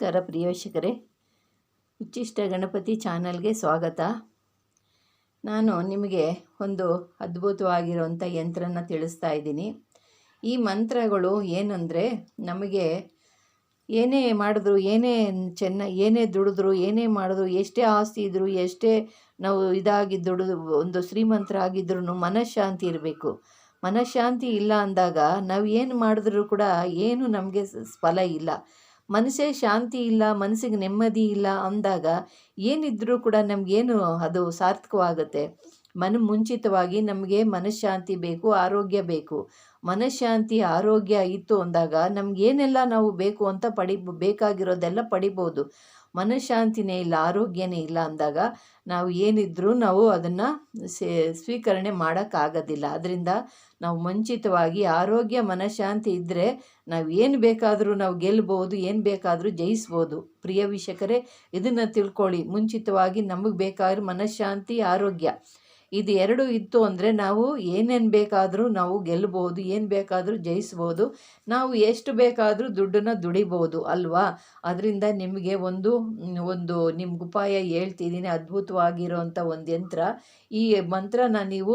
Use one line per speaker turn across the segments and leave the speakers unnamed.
ನಮಸ್ಕಾರ ಪ್ರಿಯ ವೀಕ್ಷಕರೇ ಉಚ್ಚಿಷ್ಟ ಗಣಪತಿ ಚಾನಲ್ಗೆ ಸ್ವಾಗತ. ನಾನು ನಿಮಗೆ ಒಂದು ಅದ್ಭುತವಾಗಿರುವಂಥ ಯಂತ್ರನ ತಿಳಿಸ್ತಾ ಇದ್ದೀನಿ. ಈ ಮಂತ್ರಗಳು ಏನಂದರೆ, ನಮಗೆ ಏನೇ ಮಾಡಿದ್ರು, ಏನೇ ಚೆನ್ನ, ಏನೇ ದುಡಿದ್ರು, ಏನೇ ಮಾಡಿದ್ರು, ಎಷ್ಟೇ ಆಸ್ತಿ ಇದ್ದರೂ ಎಷ್ಟೇ ನಾವು ಇದಾಗಿ ದುಡಿದು, ಒಂದು ಶ್ರೀಮಂತ್ರ ಆಗಿದ್ರೂ ಮನಃಶಾಂತಿ ಇರಬೇಕು. ಮನಃಶಾಂತಿ ಇಲ್ಲ ಅಂದಾಗ ನಾವು ಏನು ಮಾಡಿದ್ರೂ ಕೂಡ ಏನು ನಮಗೆ ಫಲ ಇಲ್ಲ. ಮನಸ್ಸೇ ಶಾಂತಿ ಇಲ್ಲ, ಮನಸ್ಸಿಗೆ ನೆಮ್ಮದಿ ಇಲ್ಲ ಅಂದಾಗ ಏನಿದ್ರೂ ಕೂಡ ನಮಗೇನು ಅದು ಸಾರ್ಥಕವಾಗುತ್ತೆ? ಮನ ಮುಂಚಿತವಾಗಿ ನಮಗೆ ಮನಃಶಾಂತಿ ಬೇಕು, ಆರೋಗ್ಯ ಬೇಕು. ಮನಃಶಾಂತಿ, ಆರೋಗ್ಯ ಇತ್ತು ಅಂದಾಗ ನಮಗೇನೆಲ್ಲ ನಾವು ಬೇಕು ಅಂತ ಪಡಿ, ಬೇಕಾಗಿರೋದೆಲ್ಲ ಪಡಿಬೋದು. ಮನಃಶಾಂತಿನೇ ಇಲ್ಲ, ಆರೋಗ್ಯನೇ ಇಲ್ಲ ಅಂದಾಗ ನಾವು ಏನಿದ್ರೂ ನಾವು ಅದನ್ನು ಸ್ವೀಕರಣೆ ಮಾಡೋಕ್ಕಾಗೋದಿಲ್ಲ. ಅದರಿಂದ ನಾವು ಮುಂಚಿತವಾಗಿ ಆರೋಗ್ಯ ಮನಃಶಾಂತಿ ಇದ್ದರೆ ನಾವು ಏನು ಬೇಕಾದರೂ ನಾವು ಗೆಲ್ಬೋದು, ಏನು ಬೇಕಾದರೂ ಜಯಿಸ್ಬೋದು. ಪ್ರಿಯ ವೀಕ್ಷಕರೇ, ಇದನ್ನು ತಿಳ್ಕೊಳ್ಳಿ. ಮುಂಚಿತವಾಗಿ ನಮಗೆ ಬೇಕಾದ್ರೂ ಮನಃಶಾಂತಿ, ಆರೋಗ್ಯ. ಇದು ಎರಡು ಇತ್ತು ಅಂದರೆ ನಾವು ಏನೇನು ಬೇಕಾದರೂ ನಾವು ಗೆಲ್ಬೋದು, ಏನು ಬೇಕಾದರೂ ಜಯಿಸ್ಬೋದು. ನಾವು ಎಷ್ಟು ಬೇಕಾದರೂ ದುಡ್ಡನ್ನು ದುಡಿಬೋದು, ಅಲ್ವಾ? ಅದರಿಂದ ನಿಮಗೆ ಒಂದು ಒಂದು ನಿಮ್ಗೆ ಉಪಾಯ ಹೇಳ್ತಿದ್ದೀನಿ ಅದ್ಭುತವಾಗಿರೋಂಥ ಒಂದು ಯಂತ್ರ. ಈ ಮಂತ್ರನ ನೀವು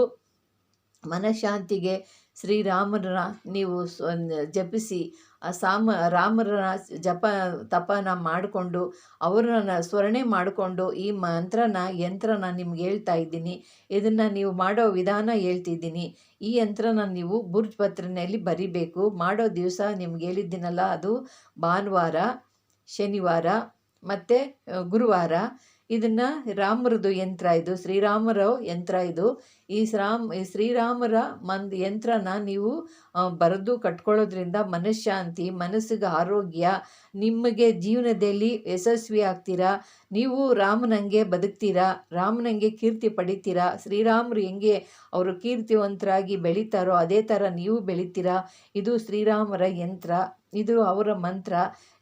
ಮನಃಶಾಂತಿಗೆ ಶ್ರೀರಾಮರ ನೀವು ಜಪಿಸಿ, ಆ ಸಾಮ ರಾಮರ ಜಪ, ತಪನ ಮಾಡಿಕೊಂಡು, ಅವರನ್ನ ಸ್ಮರಣೆ ಮಾಡಿಕೊಂಡು ಈ ಮಂತ್ರನ, ಯಂತ್ರನ ನಿಮ್ಗೆ ಹೇಳ್ತಾ ಇದ್ದೀನಿ. ಇದನ್ನು ನೀವು ಮಾಡೋ ವಿಧಾನ ಹೇಳ್ತಿದ್ದೀನಿ. ಈ ಯಂತ್ರನ ನೀವು ಬುರ್ಜ್ ಪತ್ರನಲ್ಲಿ ಬರಿಬೇಕು. ಮಾಡೋ ದಿವಸ ನಿಮ್ಗೆ ಹೇಳಿದ್ದೀನಲ್ಲ, ಅದು ಭಾನುವಾರ, ಶನಿವಾರ ಮತ್ತು ಗುರುವಾರ. ಇದನ್ನು ರಾಮರದು ಯಂತ್ರ ಇದು, ಶ್ರೀರಾಮರ ಯಂತ್ರ ಇದು. ಈ ಶ್ರಾಮ್ ಶ್ರೀರಾಮರ ಮಂದ್ ಯಂತ್ರನ ನೀವು ಬರೆದು ಕಟ್ಕೊಳ್ಳೋದ್ರಿಂದ ಮನಃಶಾಂತಿ, ಮನಸ್ಸಿಗೆ ಆರೋಗ್ಯ, ನಿಮಗೆ ಜೀವನದಲ್ಲಿ ಯಶಸ್ವಿ ಆಗ್ತೀರಾ? ನೀವು ರಾಮನಂಗೆ ಬದುಕ್ತೀರಾ? ರಾಮನಂಗೆ ಕೀರ್ತಿ ಪಡಿತೀರಾ? ಶ್ರೀರಾಮರು ಹೆಂಗೆ ಅವರು ಕೀರ್ತಿವಂತರಾಗಿ ಬೆಳೀತಾರೋ, ಅದೇ ಥರ ನೀವು ಬೆಳಿತೀರಾ? ಇದು ಶ್ರೀರಾಮರ ಯಂತ್ರ. ಇದು ಅವರ ಮಂತ್ರ.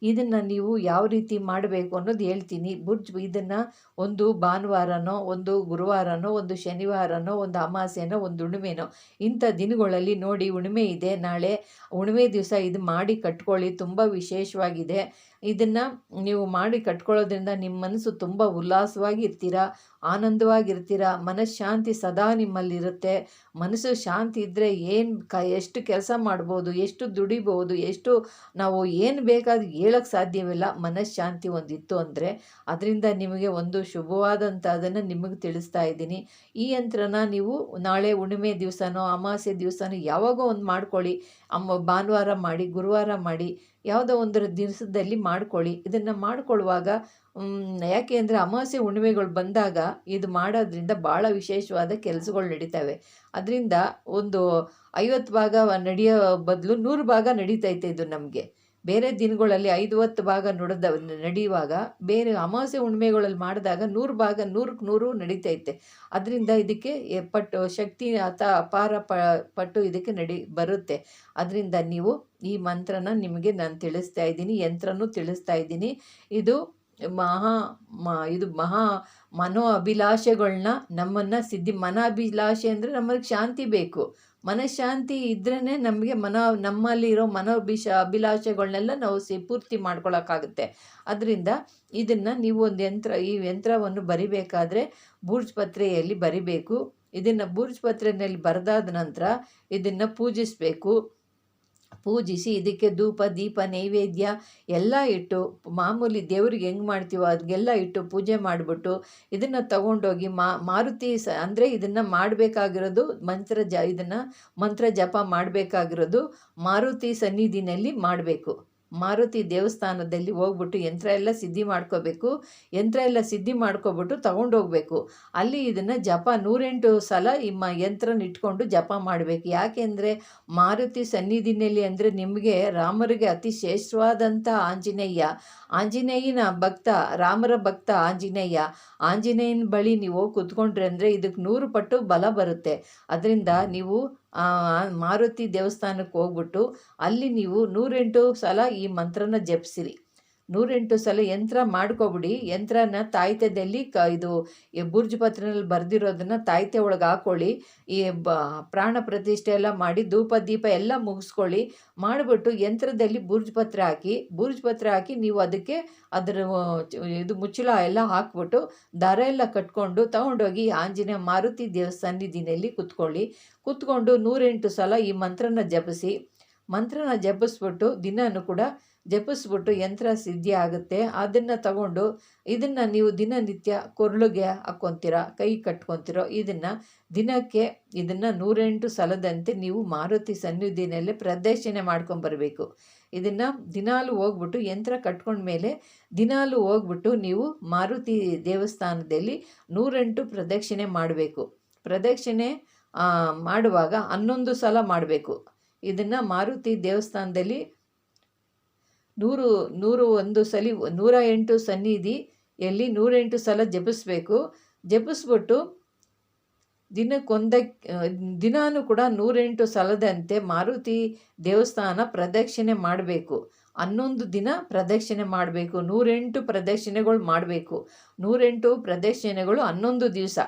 ಇದನ್ನು ನೀವು ಯಾವ ರೀತಿ ಮಾಡಬೇಕು ಅನ್ನೋದು ಹೇಳ್ತೀನಿ. ಬುರ್ಜ್, ಇದನ್ನು ಒಂದು ಭಾನುವಾರನೋ, ಒಂದು ಗುರುವಾರನೋ, ಒಂದು ಶನಿವಾರನೋ, ಒಂದು ಅಮಾಸೆನೋ, ಒಂದು ಹುಣ್ಣಿಮೆನೋ, ಇಂಥ ದಿನಗಳಲ್ಲಿ ನೋಡಿ ಹುಣ್ಣಿಮೆ ಇದೆ. ನಾಳೆ ಹುಣ್ಣಿಮೆ ದಿವಸ ಇದು ಮಾಡಿ ಕಟ್ಕೊಳ್ಳಿ. ತುಂಬ ವಿಶೇಷವಾಗಿದೆ. ಇದನ್ನು ನೀವು ಮಾಡಿ ಕಟ್ಕೊಳ್ಳೋದ್ರಿಂದ ನಿಮ್ಮ ಮನಸ್ಸು ತುಂಬ ಉಲ್ಲಾಸವಾಗಿ ಇರ್ತೀರಾ ಆನಂದವಾಗಿರ್ತೀರ, ಮನಃಶಾಂತಿ ಸದಾ ನಿಮ್ಮಲ್ಲಿರುತ್ತೆ. ಮನಸ್ಸು ಶಾಂತಿ ಇದ್ದರೆ ಏನು ಕ, ಎಷ್ಟು ಕೆಲಸ ಮಾಡ್ಬೋದು, ಎಷ್ಟು ದುಡಿಬೋದು, ಎಷ್ಟು ನಾವು ಏನು ಬೇಕಾದ್ರೂ ಹೇಳೋಕ್ಕೆ ಸಾಧ್ಯವಿಲ್ಲ. ಮನಃಶಾಂತಿ ಒಂದಿತ್ತು ಅಂದರೆ ಅದರಿಂದ ನಿಮಗೆ ಒಂದು ಶುಭವಾದಂಥ ಅದನ್ನು ನಿಮಗೆ ತಿಳಿಸ್ತಾ ಇದ್ದೀನಿ. ಈ ಯಂತ್ರನ ನೀವು ನಾಳೆ ಹುಣ್ಣಿಮೆ ದಿವಸನೋ ಅಮಾವಾಸ್ಯೆ ದಿವಸನೋ ಯಾವಾಗೋ ಒಂದು ಮಾಡ್ಕೊಳ್ಳಿ. ಅಮ್ಮ ಭಾನುವಾರ ಮಾಡಿ, ಗುರುವಾರ ಮಾಡಿ ಯಾವುದೋ ಒಂದು ದಿವಸದಲ್ಲಿ ಮಾಡ್ಕೊಳ್ಳಿ. ಇದನ್ನು ಮಾಡಿಕೊಳ್ಳುವಾಗ ಯಾಕೆ ಅಂದರೆ ಅಮಾವಾಸ್ಯೆ ಹುಣ್ಣಿಮೆಗಳು ಬಂದಾಗ ಇದು ಮಾಡೋದ್ರಿಂದ ಭಾಳ ವಿಶೇಷವಾದ ಕೆಲಸಗಳು ನಡೀತವೆ. ಅದರಿಂದ ಒಂದು ಐವತ್ತು ಭಾಗ ನಡೆಯೋ ಬದಲು ನೂರು ಭಾಗ ನಡೀತೈತೆ ಇದು ನಮಗೆ. ಬೇರೆ ದಿನಗಳಲ್ಲಿ ಐದು ಹತ್ತು ಭಾಗ ನುಡಿದ, ನಡೆಯುವಾಗ ಬೇರೆ ಅಮಾವಾಸ್ಯೆ ಹುಣ್ಮೆಗಳಲ್ಲಿ ಮಾಡಿದಾಗ ನೂರು ಭಾಗ ನೂರಕ್ಕೆ ನೂರು ನಡೀತೈತೆ ಅದರಿಂದ ಇದಕ್ಕೆ ಪಟ್ಟು, ಶಕ್ತಿ ಅಥ ಅಪಾರ ಪಟ್ಟು ಇದಕ್ಕೆ ನಡಿ, ಬರುತ್ತೆ. ಅದರಿಂದ ನೀವು ಈ ಮಂತ್ರನ ನಿಮಗೆ ನಾನು ತಿಳಿಸ್ತಾ ಇದ್ದೀನಿ, ಯಂತ್ರನೂ ತಿಳಿಸ್ತಾ ಇದ್ದೀನಿ. ಇದು ಮಹಾ ಮ, ಇದು ಮಹಾ ಮನೋ ಅಭಿಲಾಷೆಗಳನ್ನ ನಮ್ಮನ್ನು ಸಿದ್ಧಿ ಮನ ಅಭಿಲಾಷೆ ಅಂದರೆ ನಮಗೆ ಶಾಂತಿ ಬೇಕು. ಮನಃಶಾಂತಿ ಇದ್ರೇ ನಮಗೆ ಮನ, ನಮ್ಮಲ್ಲಿರೋ ಮನೋಭಿಷ ಅಭಿಲಾಷೆಗಳನ್ನೆಲ್ಲ ನಾವು ಸಿ, ಪೂರ್ತಿ ಮಾಡ್ಕೊಳಕ್ಕಾಗುತ್ತೆ. ಅದರಿಂದ ಇದನ್ನು ನೀವು ಒಂದು ಯಂತ್ರ, ಈ ಯಂತ್ರವನ್ನು ಬರಿಬೇಕಾದ್ರೆ ಬೂರ್ಜ್ ಪತ್ರೆಯಲ್ಲಿ ಬರಿಬೇಕು. ಇದನ್ನು ಬೂರ್ಜ್ ಪತ್ರೆಯಲ್ಲಿ ಬರೆದಾದ ನಂತರ ಇದನ್ನು ಪೂಜಿಸಬೇಕು. ಪೂಜಿಸಿ ಇದಕ್ಕೆ ಧೂಪ, ದೀಪ, ನೈವೇದ್ಯ ಎಲ್ಲ ಇಟ್ಟು ಮಾಮೂಲಿ ದೇವ್ರಿಗೆ ಹೆಂಗೆ ಮಾಡ್ತೀವೋ ಅದಕ್ಕೆಲ್ಲ ಇಟ್ಟು ಪೂಜೆ ಮಾಡಿಬಿಟ್ಟು ಇದನ್ನು ತಗೊಂಡೋಗಿ ಮಾರುತಿ ಸ, ಅಂದರೆ ಇದನ್ನು ಮಾಡಬೇಕಾಗಿರೋದು ಮಂತ್ರ ಜ, ಇದನ್ನು ಮಂತ್ರ ಜಪ ಮಾಡಬೇಕಾಗಿರೋದು ಮಾರುತಿ ಸನ್ನಿಧಿನಲ್ಲಿ ಮಾಡಬೇಕು. ಮಾರುತಿ ದೇವಸ್ಥಾನದಲ್ಲಿ ಹೋಗ್ಬಿಟ್ಟು ಯಂತ್ರ ಎಲ್ಲ ಸಿದ್ಧಿ ಮಾಡ್ಕೋಬೇಕು, ಯಂತ್ರ ಎಲ್ಲ ಸಿದ್ಧಿ ಮಾಡ್ಕೊಬಿಟ್ಟು ತಗೊಂಡೋಗ್ಬೇಕು ಅಲ್ಲಿ ಇದನ್ನು ಜಪ ನೂರೆಂಟು ಸಲ ನಿಮ್ಮ ಯಂತ್ರನ ಇಟ್ಕೊಂಡು ಜಪ ಮಾಡಬೇಕು. ಯಾಕೆಂದರೆ ಮಾರುತಿ ಸನ್ನಿಧಿನಲ್ಲಿ ಅಂದರೆ ನಿಮಗೆ ರಾಮರಿಗೆ ಅತಿ ಶ್ರೇಷ್ಠವಾದಂಥ ಆಂಜನೇಯ. ಆಂಜನೇಯನ ಭಕ್ತ, ರಾಮರ ಭಕ್ತ ಆಂಜನೇಯ. ಆಂಜನೇಯನ ಬಳಿ ನೀವು ಕೂತ್ಕೊಂಡ್ರೆ ಅಂದರೆ ಇದಕ್ಕೆ ನೂರು ಪಟ್ಟು ಬಲ ಬರುತ್ತೆ. ಅದರಿಂದ ನೀವು ಮಾರುತಿ ದೇವಸ್ಥಾನಕ್ಕೆ ಹೋಗ್ಬಿಟ್ಟು ಅಲ್ಲಿ ನೀವು ನೂರೆಂಟು ಸಲ ಈ ಮಂತ್ರನ ಜಪಿಸಿರಿ. ನೂರೆಂಟು ಸಲ ಯಂತ್ರ ಮಾಡ್ಕೊಬಿಡಿ. ಯಂತ್ರನ ತಾಯ್ತದಲ್ಲಿ ಕ, ಇದು, ಈ ಬುರ್ಜ್ ಪತ್ರನಲ್ಲಿ ಬರೆದಿರೋದನ್ನ ತಾಯ್ತೆ ಒಳಗೆ ಹಾಕ್ಕೊಳ್ಳಿ ಈ ಬ, ಪ್ರಾಣ ಪ್ರತಿಷ್ಠೆ ಎಲ್ಲ ಮಾಡಿ ಧೂಪ, ದೀಪ ಎಲ್ಲ ಮುಗಿಸ್ಕೊಳ್ಳಿ. ಮಾಡಿಬಿಟ್ಟು ಯಂತ್ರದಲ್ಲಿ ಬುರ್ಜ್ ಪತ್ರ ಹಾಕಿ, ಬುರ್ಜ್ ಪತ್ರ ಹಾಕಿ ನೀವು ಅದಕ್ಕೆ ಅದರ ಇದು ಮುಚ್ಚಳ ಎಲ್ಲ ಹಾಕ್ಬಿಟ್ಟು ದಾರ ಎಲ್ಲ ಕಟ್ಕೊಂಡು ತಗೊಂಡೋಗಿ ಆಂಜನೇಯ ಮಾರುತಿ ದೇವಸ್ಥಾನ ಸನ್ನಿಧಿನಲ್ಲಿ ಕುತ್ಕೊಳ್ಳಿ. ಕುತ್ಕೊಂಡು ನೂರೆಂಟು ಸಲ ಈ ಮಂತ್ರನ ಜಪಿಸಿ. ಮಂತ್ರನ ಜಪಿಸ್ಬಿಟ್ಟು ದಿನಾನು ಕೂಡ ಜಪಿಸ್ಬಿಟ್ಟು ಯಂತ್ರ ಸಿದ್ಧಿ ಆಗುತ್ತೆ. ಅದನ್ನು ತಗೊಂಡು ಇದನ್ನು ನೀವು ದಿನನಿತ್ಯ ಕೊರಳಿಗೆ ಹಾಕ್ಕೊತೀರ, ಕೈ ಕಟ್ಕೊತಿರೋ, ಇದನ್ನು ದಿನಕ್ಕೆ ಇದನ್ನು ನೂರೆಂಟು ಸಲದಂತೆ ನೀವು ಮಾರುತಿ ಸನ್ನಿಧಿನಲ್ಲಿ ಪ್ರದರ್ಶನೆ ಮಾಡ್ಕೊಂಬರ್ಬೇಕು ಇದನ್ನು ದಿನಾಲು ಹೋಗ್ಬಿಟ್ಟು ಯಂತ್ರ ಕಟ್ಕೊಂಡ್ಮೇಲೆ ದಿನಾಲು ಹೋಗ್ಬಿಟ್ಟು ನೀವು ಮಾರುತಿ ದೇವಸ್ಥಾನದಲ್ಲಿ ನೂರೆಂಟು ಪ್ರದಕ್ಷಿಣೆ ಮಾಡಬೇಕು. ಪ್ರದಕ್ಷಿಣೆ ಮಾಡುವಾಗ ಹನ್ನೊಂದು ಸಲ ಮಾಡಬೇಕು. ಇದನ್ನು ಮಾರುತಿ ದೇವಸ್ಥಾನದಲ್ಲಿ ನೂರು ನೂರು ಒಂದು ಸಲಿ, ನೂರ ಎಂಟು ಸನ್ನಿಧಿಯಲ್ಲಿ ನೂರೆಂಟು ಸಲ ಜಪಿಸ್ಬೇಕು. ಜಪಿಸ್ಬಿಟ್ಟು ದಿನಕ್ಕೊಂದ ದಿನಾನು ಕೂಡ ನೂರೆಂಟು ಸಲದಂತೆ ಮಾರುತಿ ದೇವಸ್ಥಾನ ಪ್ರದಕ್ಷಿಣೆ ಮಾಡಬೇಕು. ಹನ್ನೊಂದು ದಿನ ಪ್ರದಕ್ಷಿಣೆ ಮಾಡಬೇಕು. ನೂರೆಂಟು ಪ್ರದಕ್ಷಿಣೆಗಳು ಮಾಡಬೇಕು. ನೂರೆಂಟು ಪ್ರದಕ್ಷಿಣೆಗಳು ಹನ್ನೊಂದು ದಿವಸ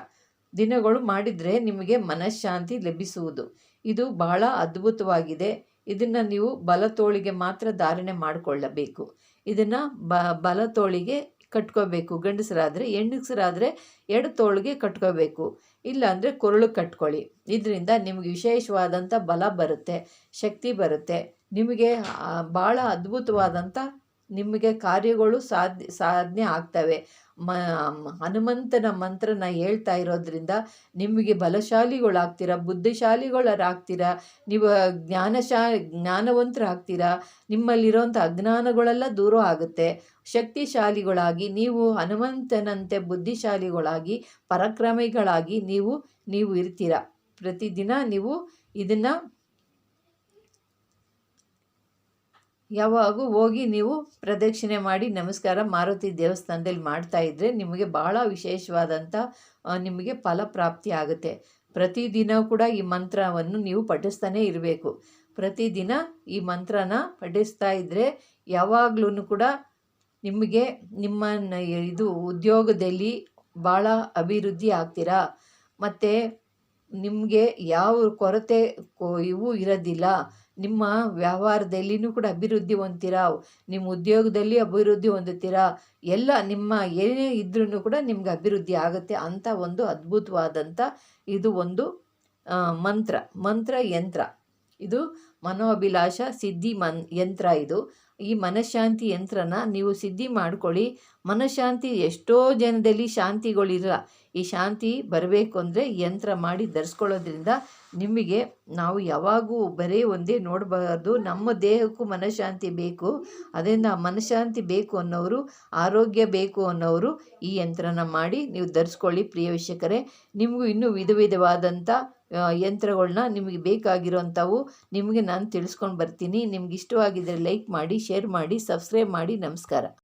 ದಿನಗಳು ಮಾಡಿದರೆ ನಿಮಗೆ ಮನಃಶಾಂತಿ ಲಭಿಸುವುದು. ಇದು ಬಹಳ ಅದ್ಭುತವಾಗಿದೆ. ಇದನ್ನು ನೀವು ಬಲತೋಳಿಗೆ ಮಾತ್ರ ಧಾರಣೆ ಮಾಡಿಕೊಳ್ಳಬೇಕು. ಇದನ್ನು ಬ, ಬಲತೋಳಿಗೆ ಕಟ್ಕೋಬೇಕು. ಗಂಡಸರಾದರೆ ಹೆಣ್ಣಸರಾದರೆ ಎಡ ತೋಳಿಗೆ ಕಟ್ಕೋಬೇಕು. ಇಲ್ಲಾಂದರೆ ಕೊರಳು ಕಟ್ಕೊಳ್ಳಿ. ಇದರಿಂದ ನಿಮಗೆ ವಿಶೇಷವಾದಂಥ ಬಲ ಬರುತ್ತೆ, ಶಕ್ತಿ ಬರುತ್ತೆ. ನಿಮಗೆ ಭಾಳ ಅದ್ಭುತವಾದಂಥ ನಿಮಗೆ ಕಾರ್ಯಗಳು ಸಾಧ್ಯ, ಸಾಧನೆ ಆಗ್ತವೆ. ಮ, ಹನುಮಂತನ ಮಂತ್ರನ ಹೇಳ್ತಾ ಇರೋದ್ರಿಂದ ನಿಮಗೆ ಬಲಶಾಲಿಗಳಾಗ್ತೀರ, ಬುದ್ಧಿಶಾಲಿಗಳಾಗ್ತೀರ, ನೀವು ಜ್ಞಾನಶಾ, ಜ್ಞಾನವಂತರಾಗ್ತೀರ, ನಿಮ್ಮಲ್ಲಿರೋಂಥ ಅಜ್ಞಾನಗಳೆಲ್ಲ ದೂರ ಆಗುತ್ತೆ. ಶಕ್ತಿಶಾಲಿಗಳಾಗಿ, ನೀವು ಹನುಮಂತನಂತೆ ಬುದ್ಧಿಶಾಲಿಗಳಾಗಿ, ಪರಾಕ್ರಮಿಗಳಾಗಿ ನೀವು ನೀವು ಇರ್ತೀರ. ಪ್ರತಿದಿನ ನೀವು ಇದನ್ನು ಯಾವಾಗೂ ಹೋಗಿ ನೀವು ಪ್ರದಕ್ಷಿಣೆ ಮಾಡಿ ನಮಸ್ಕಾರ ಮಾರುತಿ ದೇವಸ್ಥಾನದಲ್ಲಿ ಮಾಡ್ತಾ ಇದ್ದರೆ ನಿಮಗೆ ಬಹಳ ವಿಶೇಷವಾದಂಥ ನಿಮಗೆ ನಿಮಗೆ ಫಲಪ್ರಾಪ್ತಿ ಆಗುತ್ತೆ. ಪ್ರತಿದಿನ ಕೂಡ ಈ ಮಂತ್ರವನ್ನು ನೀವು ಪಠಿಸ್ತಾನೇ ಇರಬೇಕು. ಪ್ರತಿದಿನ ಈ ಮಂತ್ರನ ಪಠಿಸ್ತಾ ಇದ್ದರೆ ಯಾವಾಗ್ಲೂ ಕೂಡ ನಿಮಗೆ ನಿಮ್ಮ ಇದು ಉದ್ಯೋಗದಲ್ಲಿ ಭಾಳ ಅಭಿವೃದ್ಧಿ ಆಗ್ತೀರಾ? ಮತ್ತು ನಿಮಗೆ ಯಾವ ಕೊರತೆ ಇವು ಇರೋದಿಲ್ಲ. ನಿಮ್ಮ ವ್ಯವಹಾರದಲ್ಲಿನೂ ಕೂಡ ಅಭಿವೃದ್ಧಿ ಹೊಂದ್ತೀರಾ? ನಿಮ್ಮ ಉದ್ಯೋಗದಲ್ಲಿ ಅಭಿವೃದ್ಧಿ ಹೊಂದುತ್ತೀರಾ? ಎಲ್ಲ ನಿಮ್ಮ ಏನೇ ಇದ್ರೂ ಕೂಡ ನಿಮ್ಗೆ ಅಭಿವೃದ್ಧಿ ಆಗುತ್ತೆ ಅಂತ ಒಂದು ಅದ್ಭುತವಾದಂಥ ಇದು ಒಂದು ಮಂತ್ರ ಮಂತ್ರ ಯಂತ್ರ. ಇದು ಮನೋಭಿಲಾಷ, ಸಿದ್ಧಿ ಮನ್, ಯಂತ್ರ ಇದು. ಈ ಮನಃಶಾಂತಿ ಯಂತ್ರನ ನೀವು ಸಿದ್ಧಿ ಮಾಡ್ಕೊಳ್ಳಿ. ಮನಃಶಾಂತಿ ಎಷ್ಟೋ ಜನದಲ್ಲಿ ಶಾಂತಿಗಳಿರ. ಈ ಶಾಂತಿ ಬರಬೇಕು ಅಂದರೆ ಯಂತ್ರ ಮಾಡಿ ಧರಿಸ್ಕೊಳ್ಳೋದ್ರಿಂದ ನಿಮಗೆ ನಾವು ಯಾವಾಗೂ ಬರೀ ಒಂದೇ ನೋಡಬಾರ್ದು. ನಮ್ಮ ದೇಹಕ್ಕೂ ಮನಃಶಾಂತಿ ಬೇಕು. ಅದರಿಂದ ಮನಃಶಾಂತಿ ಬೇಕು ಅನ್ನೋರು, ಆರೋಗ್ಯ ಬೇಕು ಅನ್ನೋರು ಈ ಯಂತ್ರನ ಮಾಡಿ ನೀವು ಧರಿಸ್ಕೊಳ್ಳಿ ಪ್ರಿಯ ವೀಕ್ಷಕರೇ. ನಿಮಗೂ ಇನ್ನೂ ವಿಧ ವಿಧವಾದಂಥ ಆ, ಯಂತ್ರಗಳ್ನ ನಿಮಗೆ ಬೇಕಾಗಿರೋಂಥವು ನಿಮಗೆ ನಾನು ತಿಳಿಸ್ಕೊಂಡು ಬರ್ತೀನಿ. ನಿಮ್ಗೆ ಇಷ್ಟವಾಗಿದ್ದರೆ ಲೈಕ್ ಮಾಡಿ ಶೇರ್ ಮಾಡಿ ಸಬ್ಸ್ಕ್ರೈಬ್ ಮಾಡಿ. ನಮಸ್ಕಾರ.